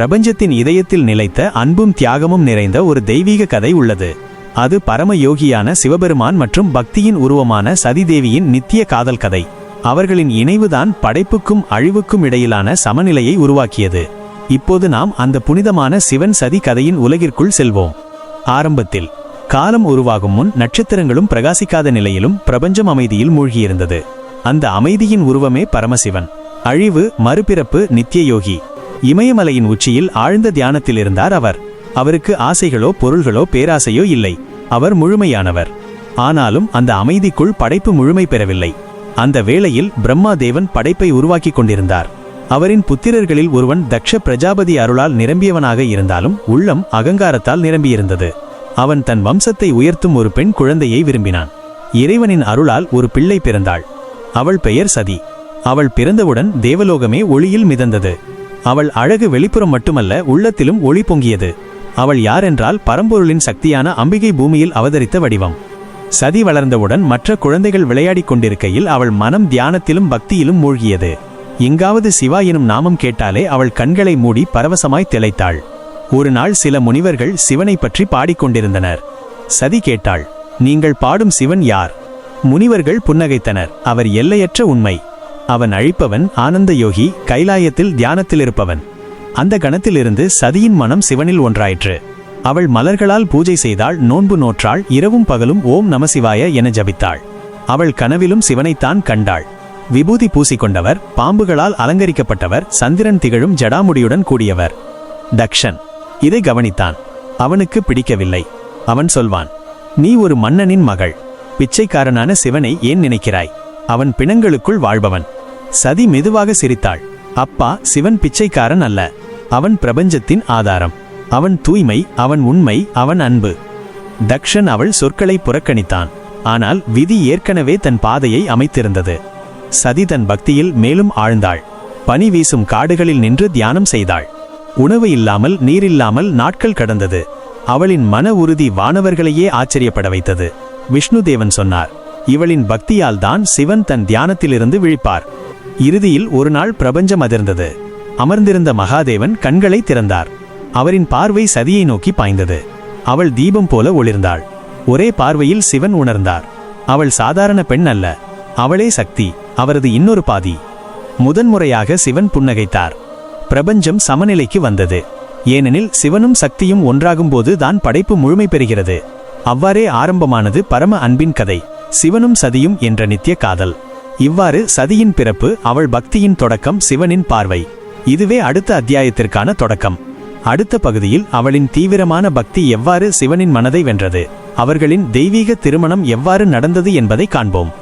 பிரபஞ்சத்தின் இதயத்தில் நிலைத்த அன்பும் தியாகமும் நிறைந்த ஒரு தெய்வீக கதை உள்ளது. அது பரமயோகியான சிவபெருமான் மற்றும் பக்தியின் உருவமான சதிதேவியின் நித்திய காதல் கதை. அவர்களின் இணைவுதான் படைப்புக்கும் அழிவுக்கும் இடையிலான சமநிலையை உருவாக்கியது. இப்போது நாம் அந்த புனிதமான சிவன் சதி கதையின் உலகிற்குள் செல்வோம். ஆரம்பத்தில் காலம் உருவாகும் முன் நட்சத்திரங்களும் பிரகாசிக்காத நிலையிலும் பிரபஞ்சம் அமைதியில் மூழ்கியிருந்தது. அந்த அமைதியின் உருவமே பரமசிவன். அழிவு மறுபிறப்பு நித்தியயோகி இமயமலையின் உச்சியில் ஆழ்ந்த தியானத்தில் இருந்தார் அவர். அவருக்கு ஆசைகளோ பொருள்களோ பேராசையோ இல்லை. அவர் முழுமையானவர். ஆனாலும் அந்த அமைதிக்குள் படைப்பு முழுமை பெறவில்லை. அந்த வேளையில் பிரம்மா தேவன் படைப்பை உருவாக்கிக் கொண்டிருந்தார். அவரின் புத்திரர்களில் ஒருவன் தக்ஷ பிரஜாபதி அருளால் நிரம்பியவனாக இருந்தாலும் உள்ளம் அகங்காரத்தால் நிரம்பியிருந்தது. அவன் தன் வம்சத்தை உயர்த்தும் ஒரு பெண் குழந்தையை விரும்பினான். இறைவனின் அருளால் ஒரு பிள்ளை பிறந்தாள். அவள் பெயர் சதி. அவள் பிறந்தவுடன் தேவலோகமே ஒளியில் மிதந்தது. அவள் அழகு வெளிப்புறம் மட்டுமல்ல உள்ளத்திலும் ஒளி பொங்கியது. அவள் யாரென்றால் பரம்பொருளின் சக்தியான அம்பிகை பூமியில் அவதரித்த வடிவம். சதி வளர்ந்தவுடன் மற்ற குழந்தைகள் விளையாடிக் கொண்டிருக்கையில் அவள் மனம் தியானத்திலும் பக்தியிலும் மூழ்கியது. எங்காவது சிவா எனும் நாமம் கேட்டாலே அவள் கண்களை மூடி பரவசமாய் திளைத்தாள். ஒரு நாள் சில முனிவர்கள் சிவனை பற்றி பாடிக்கொண்டிருந்தனர் சதி கேட்டாள் நீங்கள் பாடும் சிவன் யார்? முனிவர்கள் புன்னகைத்தனர் அவர் எல்லையற்ற உண்மை. அவன் அழிப்பவன் ஆனந்த யோகி கைலாயத்தில் தியானத்தில் இருப்பவன் அந்த கணத்திலிருந்து சதியின் மனம் சிவனில் ஒன்றாயிற்று. அவள் மலர்களால் பூஜை செய்தாள் நோன்பு நோற்றாள் இரவும் பகலும் ஓம் நமசிவாய என ஜபித்தாள். அவள் கனவிலும் சிவனைத்தான் கண்டாள். விபூதி பூசிக்கொண்டவர் பாம்புகளால் அலங்கரிக்கப்பட்டவர் சந்திரன் திகழும் ஜடாமுடியுடன் கூடியவர். தக்ஷன். இதை கவனித்தான். அவனுக்கு பிடிக்கவில்லை. அவன் சொல்வான் நீ ஒரு மன்னனின் மகள். பிச்சைக்காரனான சிவனை ஏன் நினைக்கிறாய்? அவன் பிணங்களுக்குள் வாழ்பவன். சதி மெதுவாக சிரித்தாள். அப்பா சிவன் பிச்சைக்காரன் அல்ல. அவன் பிரபஞ்சத்தின் ஆதாரம். அவன் தூய்மை அவன் உண்மை அவன் அன்பு. தக்ஷன் அவள் சொற்களை புறக்கணித்தான். ஆனால் விதி ஏற்கனவே தன் பாதையை அமைத்திருந்தது. சதி தன் பக்தியில் மேலும் ஆழ்ந்தாள். பனி வீசும் காடுகளில் நின்று தியானம் செய்தாள். உணவு இல்லாமல் நீரில்லாமல் நாட்கள் கடந்தது. அவளின் மன உறுதி வானவர்களையே ஆச்சரியப்பட வைத்தது. விஷ்ணுதேவன் சொன்னார் இவளின் பக்தியால் தான் சிவன் தன் தியானத்திலிருந்து விழிப்பார். இறுதியில் ஒரு நாள் பிரபஞ்சம் அதிர்ந்தது. அமர்ந்திருந்த மகாதேவன் கண்களை திறந்தார். அவரின் பார்வை சதியை நோக்கி பாய்ந்தது. அவள் தீபம் போல ஒளிர்ந்தாள். ஒரே பார்வையில் சிவன் உணர்ந்தார். அவள் சாதாரண பெண் அல்ல. அவளே சக்தி அவரது இன்னொரு பாதி. முதன்முறையாக சிவன் புன்னகைத்தார். பிரபஞ்சம் சமநிலைக்கு வந்தது. ஏனெனில் சிவனும் சக்தியும் ஒன்றாகும்போது தான் படைப்பு முழுமை பெறுகிறது. அவ்வாறே ஆரம்பமானது பரம அன்பின் கதை. சிவனும் சதியும் என்ற நித்திய காதல். இவ்வாறு சதியின் பிறப்பு அவள் பக்தியின் தொடக்கம் சிவனின் பார்வை. இதுவே அடுத்த அத்தியாயத்திற்கான தொடக்கம். அடுத்த பகுதியில் அவளின் தீவிரமான பக்தி எவ்வாறு சிவனின் மனதை வென்றது அவர்களின் தெய்வீக திருமணம் எவ்வாறு நடந்தது என்பதை காண்போம்.